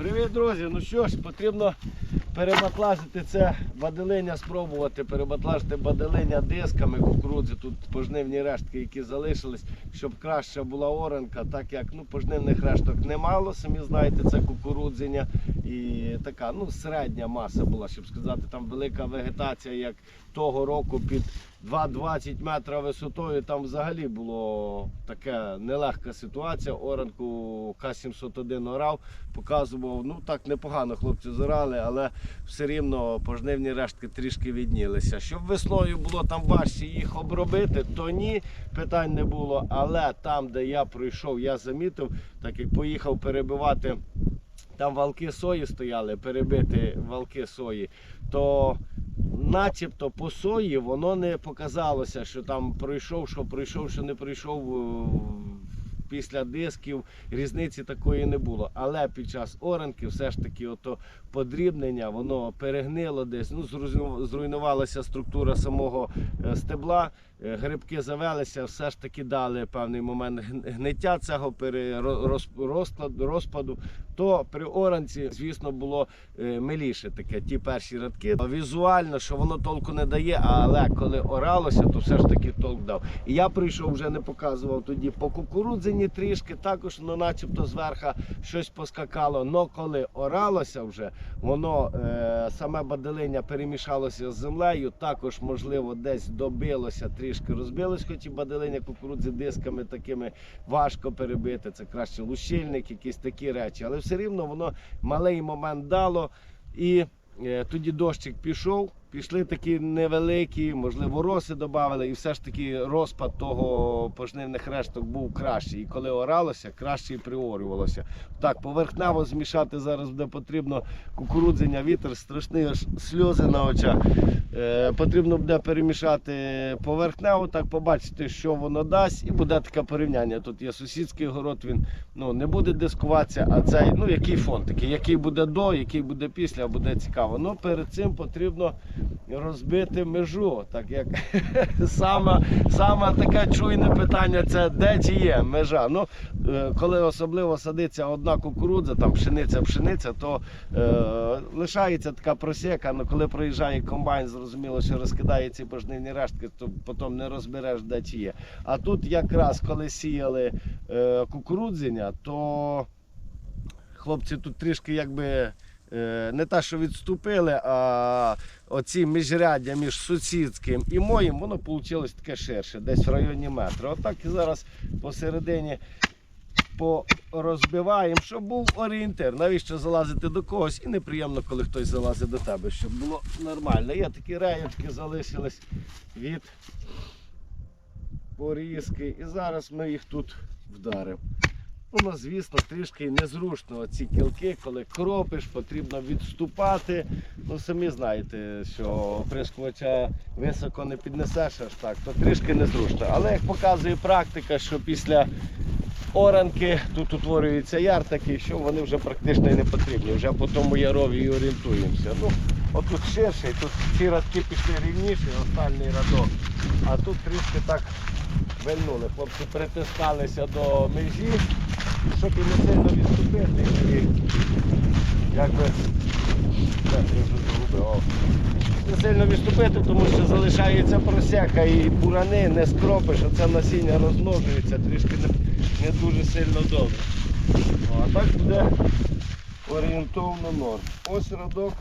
Привіт, друзі! Ну що ж, потрібно перебатлажити це баделиня, спробувати перебатлажити баделення дисками кукурудзи. Тут пожнивні рештки, які залишились, щоб краща була оранка, так як ну, пожнивних решток немало, самі знаєте, це кукурудзення. І така ну, середня маса була, щоб сказати, там велика вегетація, як того року під 2,20 метра висотою. Там взагалі було таке нелегка ситуація. Оранку К-701 орав, показував, ну так непогано хлопці зорали, але все рівно пожнивні рештки трішки віднілися. Щоб весною було там важче їх обробити, то ні, питань не було. Але там, де я пройшов, я замітив, так як поїхав перебивати. Там валки сої стояли, перебити валки сої, то начебто по сої воно не показалося, що там пройшов, що пройшов, що не пройшов е, після дисків. Різниці такої не було. Але під час оранки все ж таки ото подрібнення, воно перегнило десь, ну, зруйнувалася структура самого е, стебла. Е, Грибки завелися, все ж таки дали певний момент гниття цього розпаду. То при оранці, звісно, було е, миліше таке, ті перші радки. Візуально, що воно толку не дає, але коли оралося, то все ж таки толк дав. І я прийшов, вже не показував тоді по кукурудзині трішки, також ну, начебто зверху щось поскакало. Но коли оралося вже, воно е, саме баделиня перемішалося з землею, також, можливо, десь добилося, трішки розбилось, хоч і баделиня кукурудзи дисками такими важко перебити. Це краще лущильник, якісь такі речі. Але все рівно воно малий момент дало. І е, тоді дощик пішов, пішли такі невеликі, можливо, роси додали, і все ж таки розпад того пожнивних решток був кращий. І коли оралося, краще і приорювалося. Так, поверхнево змішати зараз буде потрібно кукурудзення, вітер, страшні аж сльози на очах. Е, потрібно буде перемішати поверхнево, так побачити, що воно дасть, і буде таке порівняння. Тут є сусідський город, він ну, не буде дискуватися, а цей, ну який фон такий, який буде до, який буде після, буде цікаво. Ну перед цим потрібно розбити межу. Так як саме, саме таке чуйне питання це де чи є межа. Ну, е, коли особливо садиться одна кукурудза, там пшениця, пшениця, то е, лишається така просека, але коли проїжджає комбайн, зрозуміло, що розкидає ці пожнивні рештки, то потім не розбереш, де чи є. А тут якраз коли сіяли е, кукурудзення, то хлопці тут трішки якби. Е, Не те, що відступили, а оці міжряддя між сусідським і моїм, воно вийшло таке ширше, десь в районі метра. Отак і зараз посередині порозбиваємо, щоб був орієнтир. Навіщо залазити до когось і неприємно, коли хтось залазить до тебе, щоб було нормально. Є такі реєчки залишились від порізки. І зараз ми їх тут вдаримо. Ну, звісно, трішки незручно ці кілки, коли кропиш, потрібно відступати. Ну, самі знаєте, що оприскувача високо не піднесеш аж так, то трішки незручно. Але як показує практика, що після оранки тут утворюється яр такий, що вони вже практично і не потрібні. Вже по тому ярові і орієнтуємося. Ну, отут ширше, тут ці радки пішли рівніші, останній радок. А тут трішки так вильнули. Хлопці притискалися до межі, щоб і не сильно відступити. І якби не сильно відступити, тому що залишається просяка і бурани не скропиш, оце насіння розмножується, трішки не, не дуже сильно добре. О, а так буде орієнтовно норм. Ось радок,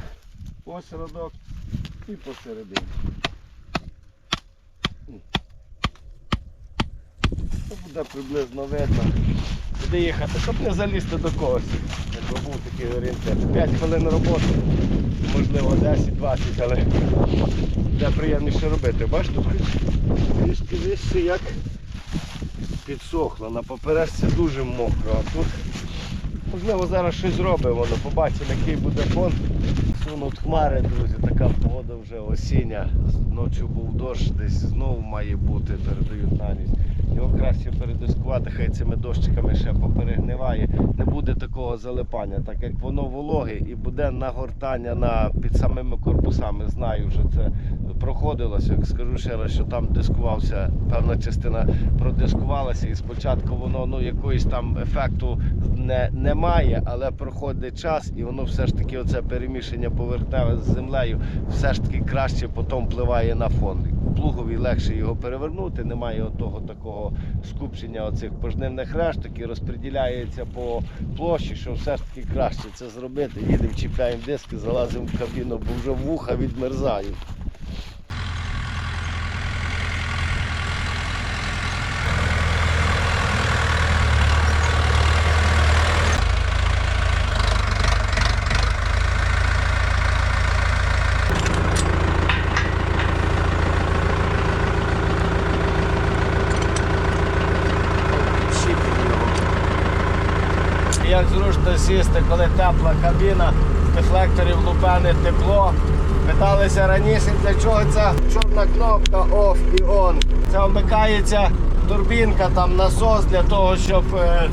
ось радок і посередині. Це буде приблизно видно. Куди їхати, щоб не залізти до когось. Якби був такий орієнтир. 5 хвилин роботи, можливо 10-20, але буде приємніше робити. Бачите, трішки вище як підсохло. На поперечці дуже мокро. А тут можливо зараз щось зробимо, воно побачимо, який буде фон. Сунуть хмари, друзі, така погода вже осіння. Ночі був дощ, десь знову має бути, передають на ніч. Його краще передискувати, хай цими дощиками ще поперегниває. Не буде такого залипання, так як воно вологе і буде нагортання на, під самими корпусами. Знаю, вже це проходилося. Скажу ще раз, що там дискувався, певна частина продискувалася, і спочатку воно ну, якоїсь там ефекту не, немає, але проходить час і воно все ж таки оце переміщення поверхневе з землею все ж таки краще потім впливає на фон. Плугові легше його перевернути, немає того такого скупчення оцих пожнивних решток і розподіляється по площі, що все ж таки краще це зробити. Їдемо, чіпляємо диски, залазимо в кабіну, бо вже вуха відмерзають. Щіпимо його. Як зручно сісти, коли тепла кабіна, дефлекторів лупене тепло. Питалися раніше, для чого ця чорна кнопка OFF і ON. Це вмикається турбінка, там насос для того, щоб е,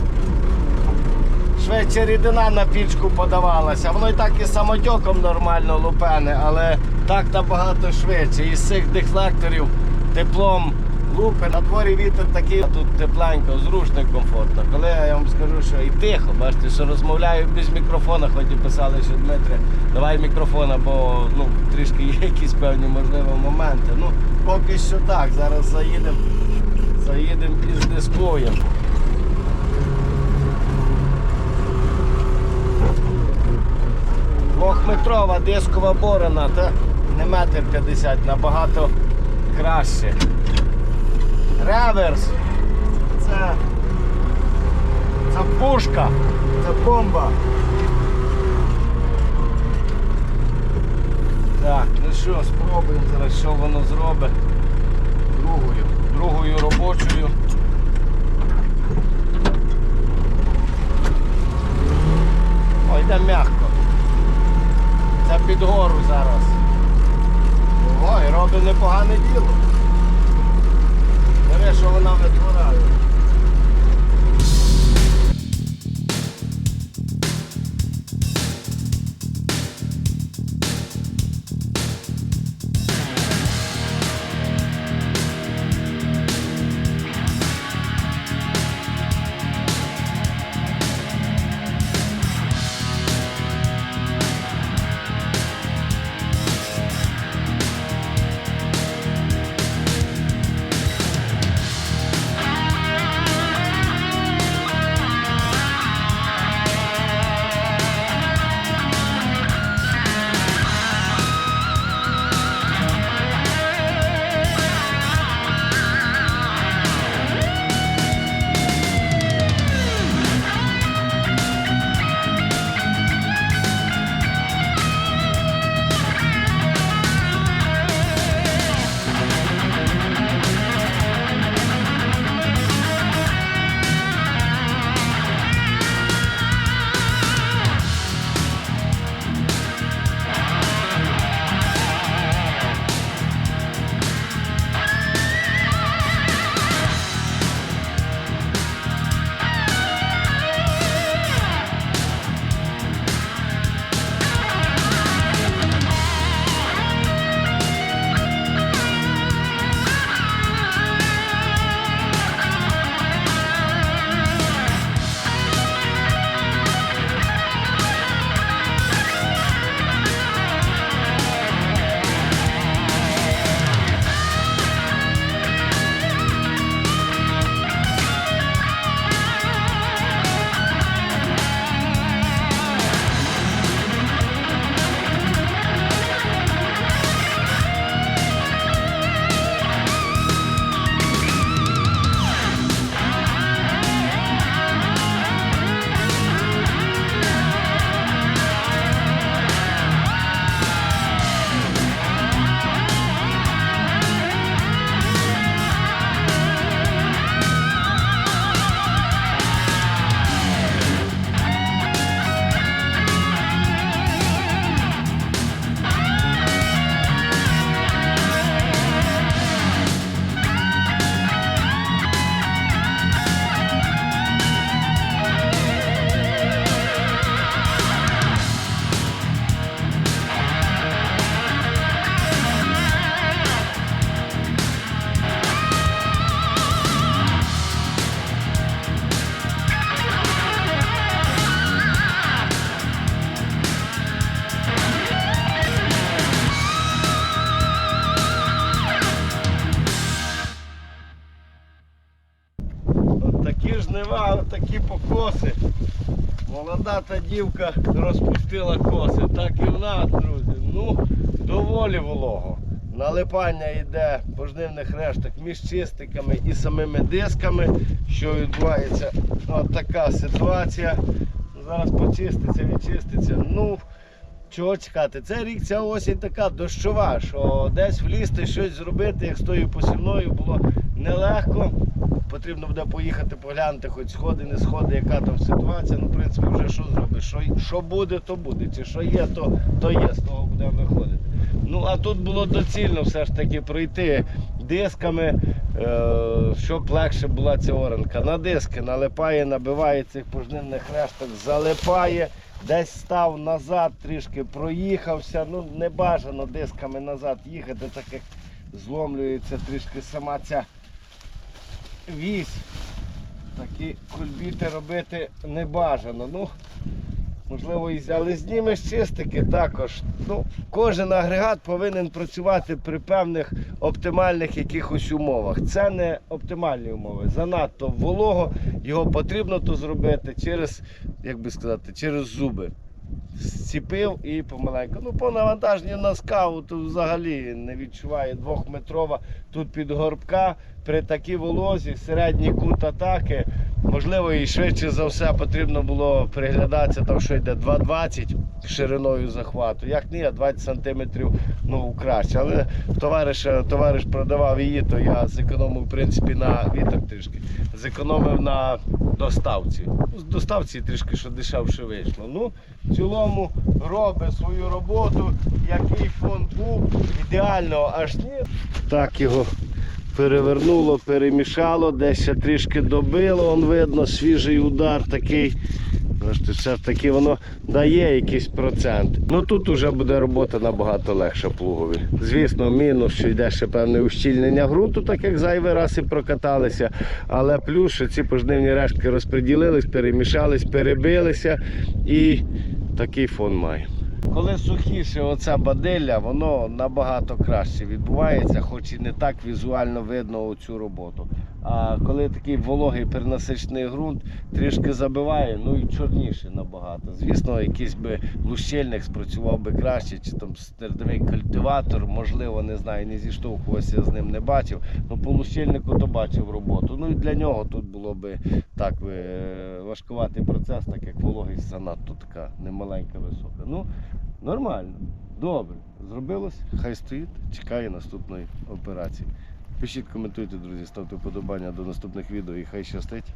швидше рідина на пічку подавалася. Воно і так і самотьоком нормально лупене, але так набагато швидше. Із цих дефлекторів теплом лупи. На дворі вітер такий, а тут тепленько, зручно комфортно. Коли я вам скажу, що і тихо, бачите, що розмовляю без мікрофона, хоч і писали, що Дмитре, давай мікрофона, бо ну, трішки є якісь певні можливі моменти. Ну, поки що так, зараз заїдемо, заїдемо і здискуємо. Двохметрова дискова борона, та не метр п'ятдесят, набагато краще. Реверс. Це, це пушка, це бомба. Так, ну що, спробуємо зараз, що воно зробить. Другою. Другою робочою. Ой, йде м'яко. Це під гору зараз. Ой, робить непогане діло. Диви, що вона витворяє. Бородата дівка розпустила коси. Так і в нас, друзі. Ну, доволі волого. Налипання йде пожнивних решток між чистиками і самими дисками. Що відбувається? От така ситуація. Зараз почиститься, відчиститься. Ну, чого чекати? Це рік, ця осінь така дощова, що десь влізти, щось зробити, як з тою посівною було нелегко. Потрібно буде поїхати поглянути, хоч сходи, не сходи, яка там ситуація. Ну, в принципі, вже що зробиш? Що, що буде, то буде. Чи що є, то, то є, з того будемо виходити. Ну, а тут було доцільно все ж таки пройти дисками, е, щоб легше була ця оранка. На диски налипає, набиває цих пожнивних решток, залипає. Десь став назад, трішки проїхався. Ну, не бажано дисками назад їхати, так як зломлюється трішки сама ця вісь. Такі кульбіти робити не бажано. Ну, можливо, і але знімеш чистики також. Ну, кожен агрегат повинен працювати при певних оптимальних якихось умовах. Це не оптимальні умови. Занадто волого, його потрібно то зробити через, як би сказати, через зуби. Зціпив і помаленьку. Ну, по навантаженню на скаву тут взагалі не відчуває двохметрова тут під горбка. При такій волозі середній кут атаки. Можливо, і швидше за все потрібно було приглядатися, там що йде 2,20 шириною захвату. Як не, 20 сантиметрів ну, краще. Але товариш, товариш продавав її, то я зекономив в принципі на вітер трішки. Зекономив на доставці. Ну, з доставці трішки що дешевше вийшло. Ну, в цілому робить свою роботу, який фон був, ідеально аж ні. Так його перевернуло, перемішало, десь трішки добило, он видно, свіжий удар такий. Все-таки воно дає якийсь процент. Ну тут вже буде робота набагато легша плугові. Звісно, мінус, що йде ще певне ущільнення ґрунту, так як зайвий раз і прокаталися. Але плюс, що ці пожнивні рештки розподілились, перемішались, перебилися і такий фон має. Коли сухіше оця бадилля, воно набагато краще відбувається, хоч і не так візуально видно цю роботу. А коли такий вологий перенасичений ґрунт трішки забиває, ну і чорніше набагато. Звісно, якийсь би лущильник спрацював би краще, чи там стердовий культиватор, можливо, не знаю, не зіштовхувався з ним, не бачив. Ну по лущильнику то бачив роботу. Ну і для нього тут було би так е, важкуватий процес, так як вологість занадто така немаленька, висока. Ну, нормально, добре. Зробилось, хай стоїть, чекає наступної операції. Пишіть, коментуйте, друзі, ставте вподобання до наступних відео і хай щастить.